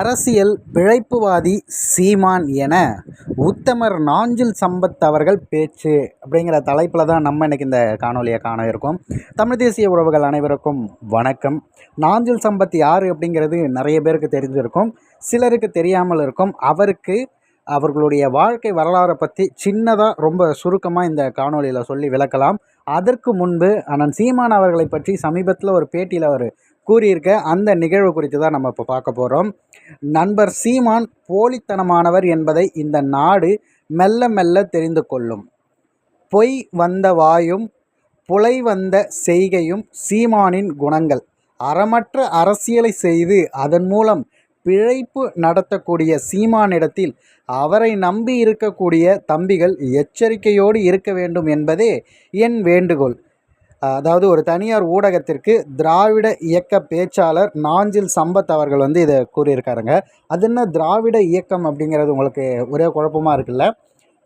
அரசியல் பிழைப்புவாதி சீமான் என உத்தமர் நாஞ்சில் சம்பத் அவர்கள் பேச்சு அப்படிங்கிற தலைப்பில் தான் நம்ம இன்றைக்கி இந்த காணொலியை காண இருக்கோம். தமிழ் தேசிய உறவுகள் அனைவருக்கும் வணக்கம். நாஞ்சில் சம்பத் யார் அப்படிங்கிறது நிறைய பேருக்கு தெரிஞ்சிருக்கும். சிலருக்கு தெரியாமல் இருக்கும். அவருக்கு அவர்களுடைய வாழ்க்கை வரலாறை பற்றி சின்னதாக ரொம்ப சுருக்கமாக இந்த காணொலியில் சொல்லி விளக்கலாம். அதற்கு முன்பு அண்ணன் சீமான் அவர்களை பற்றி சமீபத்தில் ஒரு பேட்டியில் அவர் கூறியிருக்க அந்த நிகழ்வு குறித்து தான் நம்ம இப்போ பார்க்க போகிறோம் நண்பர் சீமான் போலித்தனமானவர் என்பதை இந்த நாடு மெல்ல மெல்ல தெரிந்து கொள்ளும். பொய் வந்த வாயும் புலை வந்த செய்கையும் சீமானின் குணங்கள். அறமற்ற அரசியலை செய்து அதன் மூலம் பிழைப்பு நடத்தக்கூடிய சீமானிடத்தில் அவரை நம்பி இருக்கக்கூடிய தம்பிகள் எச்சரிக்கையோடு இருக்க வேண்டும் என்பதே என் வேண்டுகோள். அதாவது ஒரு தனியார் ஊடகத்திற்கு திராவிட இயக்க பேச்சாளர் நாஞ்சில் சம்பத் அவர்கள் வந்து இதை கூறியிருக்காருங்க. அது என்ன திராவிட இயக்கம் அப்படிங்கிறது உங்களுக்கு ஒரே குழப்பமாக இருக்குல்ல?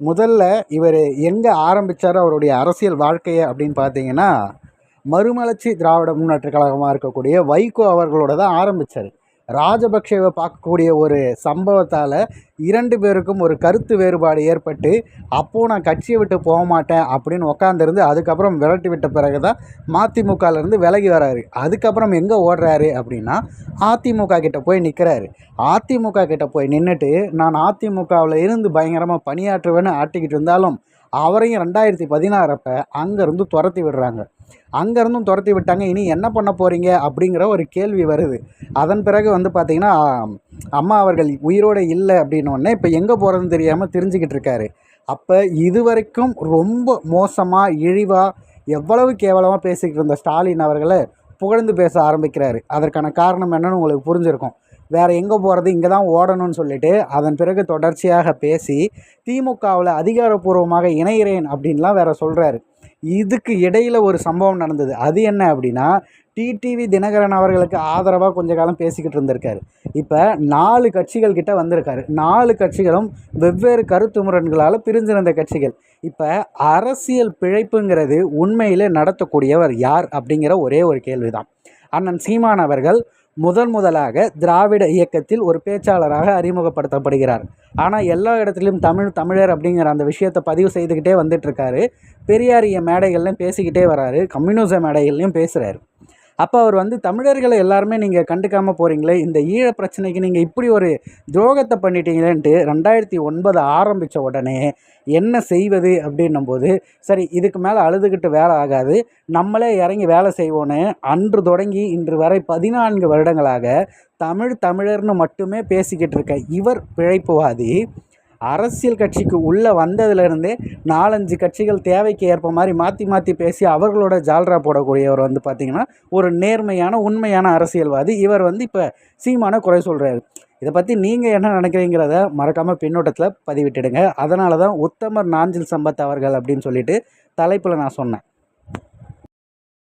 முதல்ல இவர் எங்கே ஆரம்பித்தார் அவருடைய அரசியல் வாழ்க்கையை அப்படின்னு பார்த்தீங்கன்னா மறுமலர்ச்சி திராவிட முன்னேற்ற கழகமாக இருக்கக்கூடிய வைகோ அவர்களோட தான் ஆரம்பித்தார் ராஜபக்ஷேவை பார்க்கக்கூடிய ஒரு சம்பவத்தால் இரண்டு பேருக்கும் ஒரு கருத்து வேறுபாடு ஏற்பட்டு அப்போது நான் கட்சியை விட்டு போக மாட்டேன் அப்படின்னு உக்காந்துருந்து அதுக்கப்புறம் விரட்டி விட்ட பிறகு தான் மதிமுகலேருந்து விலகி வராரு. அதுக்கப்புறம் எங்கே ஓடுறாரு அப்படின்னா அதிமுக கிட்ட போய் நிற்கிறாரு அதிமுக கிட்ட போய் நின்றுட்டு நான் அதிமுகவில் இருந்து பயங்கரமாக பணியாற்றுவேன்னு ஆட்டிக்கிட்டு இருந்தாலும் அவரையும் ரெண்டாயிரத்தி பதினாறப்ப அங்கேருந்து துரத்தி விடுறாங்க. அங்கேருந்தும் துரத்தி விட்டாங்க. இனி என்ன பண்ண போகிறீங்க அப்படிங்கிற ஒரு கேள்வி வருது. அதன் பிறகு வந்து பார்த்திங்கன்னா அம்மா அவர்கள் உயிரோடு இல்லை அப்படின்னோடனே இப்போ எங்கே போகிறதுன்னு தெரியாமல் தெரிஞ்சுக்கிட்டு இருக்காரு. அப்போ இது வரைக்கும் ரொம்ப மோசமாக இழிவாக எவ்வளவு கேவலமாக பேசிக்கிட்டு இருந்த ஸ்டாலின் அவர்களை புகழ்ந்து பேச ஆரம்பிக்கிறாரு. அதற்கான காரணம் என்னன்னு உங்களுக்கு புரிஞ்சிருக்கும். வேறு எங்கே போகிறது இங்கே தான் ஓடணும்னு சொல்லிட்டு அதன் பிறகு தொடர்ச்சியாக பேசி திமுகவில் அதிகாரப்பூர்வமாக இணைகிறேன் அப்படின்லாம் வேற சொல்கிறாரு இதுக்கு இடையில் ஒரு சம்பவம் நடந்தது. அது என்ன அப்படின்னா டிடிவி தினகரன் அவர்களுக்கு ஆதரவாக கொஞ்ச காலம் பேசிக்கிட்டு இருந்திருக்காரு. இப்போ நாலு கட்சிகள் கிட்ட வந்திருக்காரு. நாலு கட்சிகளும் வெவ்வேறு கருத்து முரண்களால் பிரிஞ்சிருந்த கட்சிகள். இப்போ அரசியல் பிழைப்புங்கிறது உண்மையிலே நடத்தக்கூடியவர் யார் அப்படிங்கிற ஒரே ஒரு கேள்விதான். அண்ணன் சீமான் அவர்கள் முதன் முதலாக திராவிட இயக்கத்தில் ஒரு பேச்சாளராக அறிமுகப்படுத்தப்படுகிறார். ஆனால் எல்லா இடத்துலையும் தமிழ் தமிழர் அப்படிங்கிற அந்த விஷயத்தை பதிவு செய்துக்கிட்டே வந்துட்டுருக்காரு பெரியாரிய மேடைகள்லையும் பேசிக்கிட்டே வராரு. கம்யூனிச மேடைகள்லையும் பேசுகிறாரு அப்போ அவர் வந்து தமிழர்களை எல்லாருமே நீங்கள் கண்டுக்காமல் போகிறீங்களே இந்த ஈழ பிரச்சனைக்கு நீங்கள் இப்படி ஒரு துரோகத்தை பண்ணிட்டீங்களேன்ட்டு ரெண்டாயிரத்தி ஒன்பது ஆரம்பித்த உடனே என்ன செய்வது? அப்படின்னும் போது சரி இதுக்கு மேலே அழுதுகிட்டு வேலை ஆகாது. நம்மளே இறங்கி வேலை செய்வோன்னு அன்று தொடங்கி இன்று வரை பதினான்கு வருடங்களாக தமிழ் தமிழர்னு மட்டுமே பேசிக்கிட்டு இருக்க இவர் பிழைப்புவாதி. அரசியல் கட்சிக்கு உள்ளே வந்ததுலேருந்தே நாலஞ்சு கட்சிகள் தேவைக்கு ஏற்ப மாதிரி மாற்றி மாற்றி பேசி அவர்களோட ஜால்ரா போடக்கூடியவர் வந்து பார்த்திங்கன்னா ஒரு நேர்மையான உண்மையான அரசியல்வாதி. இவர் வந்து இப்போ சீமான குறை சொல்கிறாரு இதை பற்றி நீங்கள் என்ன நினைக்கிறீங்கிறத மறக்காமல் பின்னோட்டத்தில் பதிவிட்டுடுங்க. அதனால தான் உத்தமர் நாஞ்சில் சம்பத் அவர்கள் அப்படின்னு சொல்லிட்டு தலைப்பில் நான் சொன்னேன்.